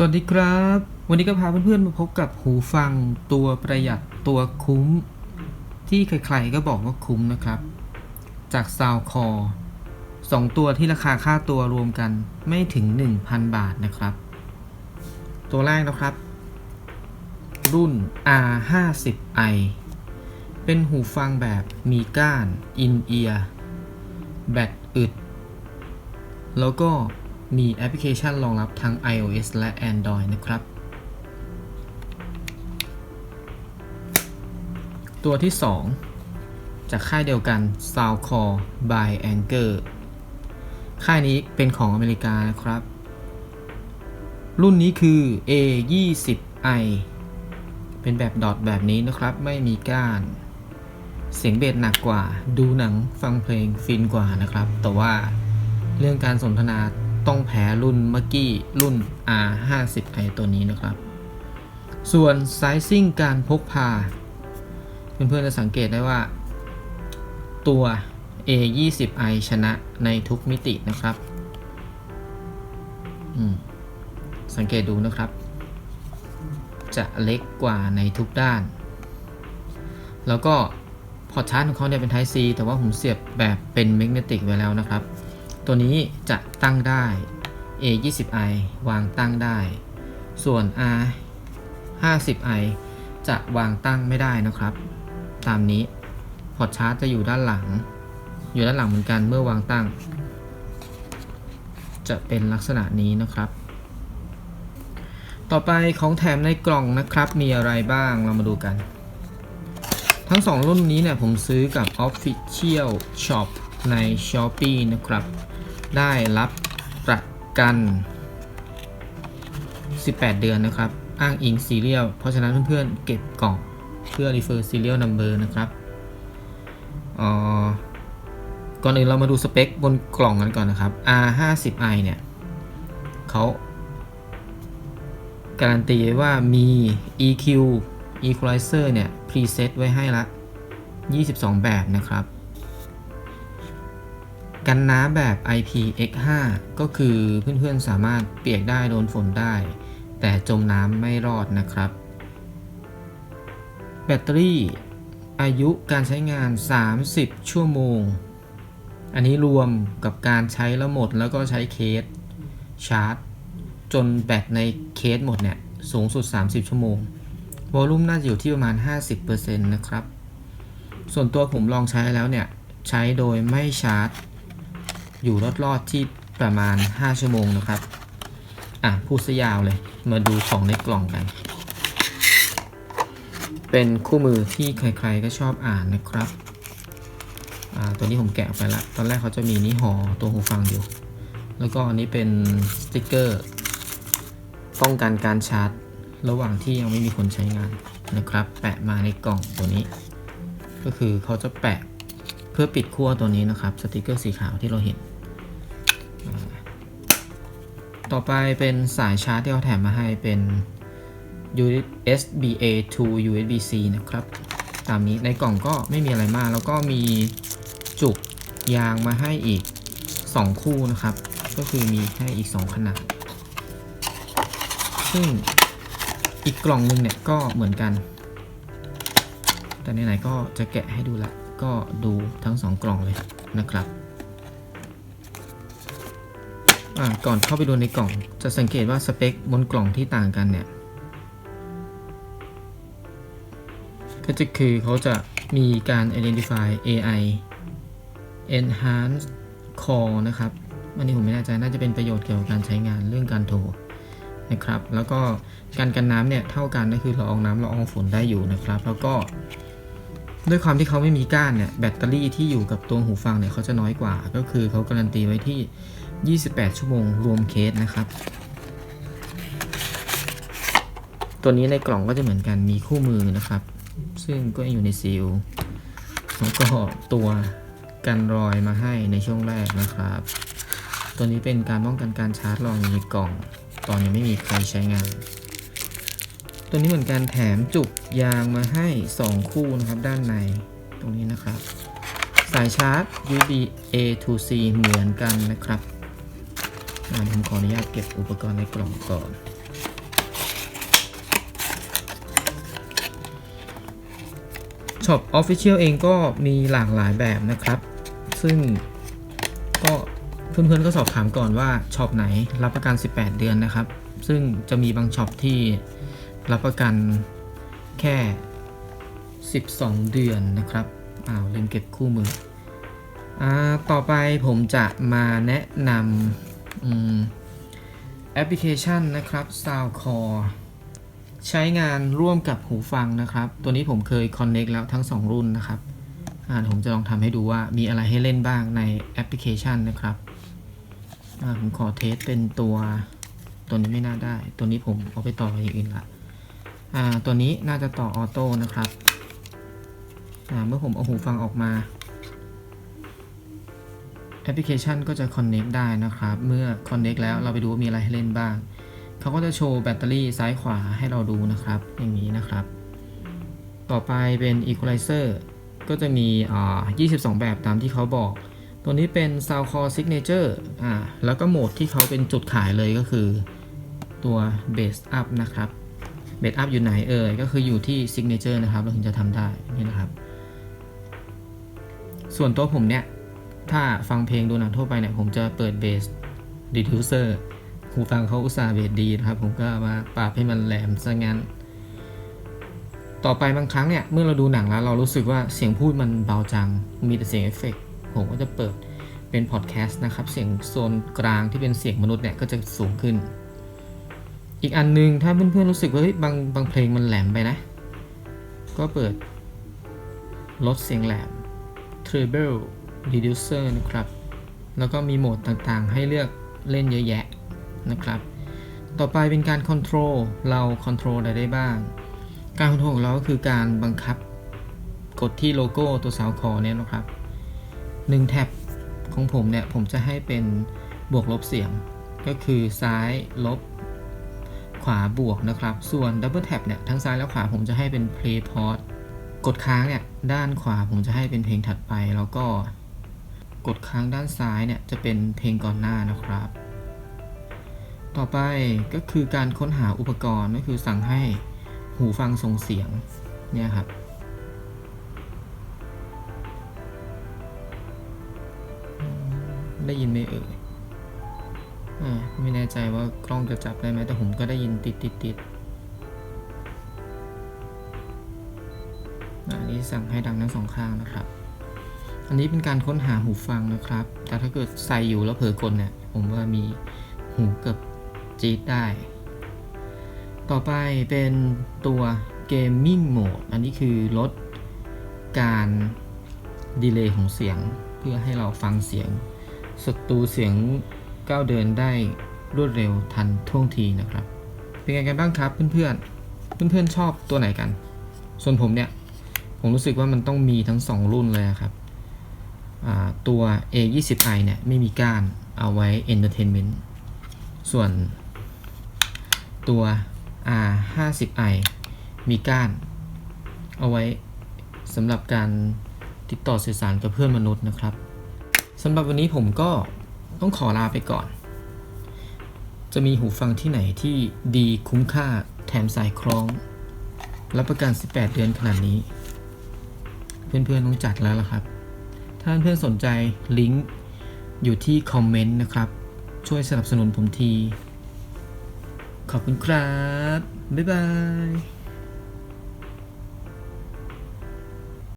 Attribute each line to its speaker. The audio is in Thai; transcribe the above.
Speaker 1: สวัสดีครับ วันนี้ก็พาเพื่อนๆมาพบกับหูฟังตัวประหยัดตัวคุ้ม ที่ใครๆก็บอกว่าคุ้มนะครับ จาก s o u n d c o r สองตัวที่ราคาค่าตัวรวมกันไม่ถึง 1,000 บาทนะครับ ตัวแรกนะครับ รุ่น R50i เป็นหูฟังแบบมีก้าน in ear แบตอึด แล้วก็ มีแอปพลิเคชันรองรับทั้ง iOS และ Android นะครับ ตัวที่ 2 จากค่ายเดียวกัน Soundcore by Anchor ค่ายนี้เป็นของอเมริกานะครับ รุ่นนี้คือ A20i เป็นแบบดอทแบบนี้นะครับ ไม่มีก้าน เสียงเบสหนักกว่า ดูหนังฟังเพลงฟินกว่านะครับ แต่ว่าเรื่องการสนทนา ต้องแพ้รุ่นเมื่อกี้รุ่น R50i ตัวนี้นะครับ ส่วนไซซิ่งการพกพา เพื่อนๆจะสังเกตได้ว่าตัว A20i ชนะในทุกมิตินะครับ สังเกตดูนะครับ จะเล็กกว่าในทุกด้าน แล้วก็พอร์ตชาร์จของเขาเนี่ยเป็น Type C แต่ว่าผมเสียบแบบเป็นแมกเนติกไว้แล้วนะครับ ตัวนี้จะตั้งได้ A20i วางตั้งได้ ส่วน R50i จะวางตั้งไม่ได้นะครับ ตามนี้พอร์ตชาร์จจะอยู่ด้านหลัง อยู่ด้านหลังเหมือนกันเมื่อวางตั้ง จะเป็นลักษณะนี้นะครับ ต่อไปของแถมในกล่องนะครับ มีอะไรบ้างเรามาดูกัน ทั้ง 2 รุ่นนี้เนี่ยผมซื้อกับ Official Shop ใน Shopee นะครับ ได้รับประกัน 18 เดือนนะครับ อ้างอิงซีเรียลเพราะฉะนั้นเพื่อนๆเก็บกล่องเพื่อ refer serial number นะครับออก่อนอื่นเรามาดูสเปคบนกล่องกันก่อนนะครับ R50i เนี่ยเขาการันตีไว้ว่ามี EQ Equalizer เนี่ย preset ไว้ให้ละ 22 แบบนะครับ กันน้ำแบบ IPX5 ก็คือเพื่อนๆสามารถเปียกได้โดนฝนได้ แต่จมน้ำไม่รอดนะครับ แบตเตอรี่อายุการใช้งาน 30 ชั่วโมง อันนี้รวมกับการใช้แล้วหมดแล้วก็ใช้เคสชาร์จ จนแบตในเคสหมดเนี่ย สูงสุด 30 ชั่วโมง วอลลุ่มน่าจะอยู่ที่ประมาณ 50%นะครับ ส่วนตัวผมลองใช้แล้วเนี่ย ใช้โดยไม่ชาร์จ อยู่รอดๆที่ประมาณ 5 ชั่วโมงนะครับ อะพูดซะยาวเลย มาดูของในกล่องกัน เป็นคู่มือที่ใครๆก็ชอบอ่านนะครับอ่าตัวนี้ผมแกะออกไปละ ตอนแรกเขาจะมีนี่ห่อตัวหูฟังอยู่ แล้วก็อันนี้เป็นสติกเกอร์ ป้องกันการชาร์จ ระหว่างที่ยังไม่มีคนใช้งานนะครับ แปะมาในกล่องตัวนี้ ก็คือเขาจะแปะ พื่อปิดขั้วตัวนี้นะครับสติกเกอร์สีขาวที่เราเห็น ต่อไปเป็นสายชาร์จที่เขาแถมมาให้เป็น USB A to USB C นะครับ ตามนี้ในกล่องก็ไม่มีอะไรมาก แล้วก็มีจุกยางมาให้อีก 2 คู่นะครับ ก็คือมีให้อีก 2 ขนาด ซึ่งอีกกล่องหนึงเนี่ยก็เหมือนกัน แต่ไหนๆก็จะแกะให้ดูละ ก็ดูทั้ง 2 กล่องเลยนะครับก่อนเข้าไปดูในกล่อง จะสังเกตว่าสเปคบนกล่องที่ต่างกันเนี่ย ก็จะคือเขาจะมีการ identify AI enhance call นะครับ อันนี้ผมไม่แน่ใจ น่าจะเป็นประโยชน์เกี่ยวกับการใช้งานเรื่องการโทรนะครับ แล้วก็การกันน้ำเนี่ย เท่ากันก็คือละอองน้ำละอองฝนได้อยู่นะครับ แล้วก็ ด้วยความที่เขาไม่มีก้านเนี่ยแบตเตอรี่ที่อยู่กับตัวหูฟังเนี่ยเขาจะน้อยกว่า ก็คือเขาการันตีไว้ที่ 28 ชั่วโมงรวมเคสนะครับ ตัวนี้ในกล่องก็จะเหมือนกันมีคู่มือนะครับ ซึ่งก็อยู่ในซีลแล้วก็ตัวกันรอยมาให้ในช่วงแรกนะครับ ตัวนี้เป็นการป้องกันการชาร์จรองในกล่อง ตอนยังไม่มีใครใช้งาน ตัวนี้เหมือนกันแถมจุกยางมาให้ 2 คู่นะครับด้านในตรงนี้นะครับ สายชาร์จ USB A to C เหมือนกันนะครับผมขออนุญาตเก็บอุปกรณ์ในกล่องก่อนช็อป Official เองก็มีหลากหลายแบบนะครับ ซึ่งก็เพื่อนๆก็สอบถามก่อนว่าช็อปไหนรับประกัน 18 เดือนนะครับ ซึ่งจะมีบางช็อปที่ รับประกันแค่ 12 เดือนนะครับอ้าวลืมเก็บคู่มืออ่าต่อไปผมจะมาแนะนำอแอปพลิเคชันนะครับ Soundcore ใช้งานร่วมกับหูฟังนะครับ ตัวนี้ผมเคย Connect แล้วทั้ง 2 รุ่นนะครับอ่าผมจะลองทำให้ดูว่ามีอะไรให้เล่นบ้างในแอปพลิเคชันนะครับอ่าผมขอเทสเป็นตัว ตัวนี้ไม่น่าได้ ตัวนี้ผมเอาไปต่ออย่างอื่นละ ตัวนี้น่าจะต่อออโต้นะครับเมื่อผมเอาหูฟังออกมา แอปพลิเคชันก็จะ Connect ได้นะครับ เมื่อ Connect แล้วเราไปดูว่ามีอะไรให้เล่นบ้าง เขาก็จะโชว์แบตเตอรี่ซ้ายขวาให้เราดูนะครับ อย่างนี้นะครับ ต่อไปเป็น Equalizer ก็จะมีอ่า22 แบบตามที่เขาบอก ตัวนี้เป็น Soundcore Signature อ่าแล้วก็โหมดที่เขาเป็นจุดขายเลยก็คือตัว Bass Up นะครับ Bass Up อยู่ไหนเอ่ยก็คืออยู่ที่ Signature นะครับ เราถึงจะทำได้นี่นะครับ ส่วนตัวผมเนี่ย ถ้าฟังเพลงดูหนังทั่วไปเนี่ย ผมจะเปิด Bass Reducer หูฟังเขาอุตส่าห์เบสดีนะครับ ผมก็มาปรับให้มันแหลมซะงั้น ต่อไปบางครั้งเนี่ย เมื่อเราดูหนังแล้ว เรารู้สึกว่าเสียงพูดมันเบาจัง มีแต่เสียงเอฟเฟกต์ผมก็จะเปิดเป็นพอดแคสต์นะครับ เสียงโซนกลางที่เป็นเสียงมนุษย์เนี่ยก็จะสูงขึ้น อีกอันนึงถ้าเพื่อนๆรู้สึกว่าเฮ้ยบางบางเพลงมันแหลมไปนะ ก็เปิดลดเสียงแหลม treble reducer นะครับ แล้วก็มีโหมดต่างๆ ให้เลือกเล่นเยอะแยะนะครับ ต่อไปเป็นการคอนโทรลเราคอนโทรลอะไรได้บ้าง การคอนโทรลของเราก็คือการบังคับกดที่โลโก้ตัวสาวคอเนี่ยนะครับ1แท็บของผมเนี่ย ผมจะให้เป็นบวกลบเสียง ก็คือซ้ายลบ วาบวกนะครับ ส่วนดับเบิลแท็บเนี่ยทั้งซ้ายและขวาผมจะให้เป็น play pause กดค้างเนี่ยด้านขวาผมจะให้เป็นเพลงถัดไป แล้วก็กดค้างด้านซ้ายเนี่ยจะเป็นเพลงก่อนหน้านะครับ ต่อไปก็คือการค้นหาอุปกรณ์ก็คือสั่งให้หูฟังส่งเสียงเนี่ยครับได้ยินไหมเอ่ย ไม่แน่ใจว่ากล้องจะจับได้ไหมแต่ผมก็ได้ยินติดติดติดอันนี้สั่งให้ดังทั้งสองข้างนะครับ อันนี้เป็นการค้นหาหูฟังนะครับ แต่ถ้าเกิดใส่อยู่แล้วเผลอกดเนี่ย ผมว่ามีหูเกือบจี๊ดได้ ต่อไปเป็นตัว Gaming Mode อันนี้คือลดการดีเลย์ของเสียง เพื่อให้เราฟังเสียงศัตรูเสียง ก้าวเดินได้รวดเร็วทันท่วงทีนะครับ เป็นไงกันบ้างครับเพื่อนๆ เพื่อนๆชอบตัวไหนกัน ส่วนผมเนี่ย ผมรู้สึกว่ามันต้องมีทั้ง 2 รุ่นเลยครับ ตัว A20i เนี่ยไม่มีก้านเอาไว้ Entertainment ส่วนตัว R50i มีก้าน เอาไว้สำหรับการติดต่อสื่อสารกับเพื่อนมนุษย์นะครับสำหรับวันนี้ผมก็ ต้องขอลาไปก่อน จะมีหูฟังที่ไหนที่ดีคุ้มค่าแถมสายคล้อง รับประกัน 18 เดือนขนาดนี้ เพื่อนๆต้องจัดแล้วล่ะครับ ถ้าเพื่อนสนใจลิงก์อยู่ที่คอมเมนต์นะครับ ช่วยสนับสนุนผมที ขอบคุณครับ บ๊ายบาย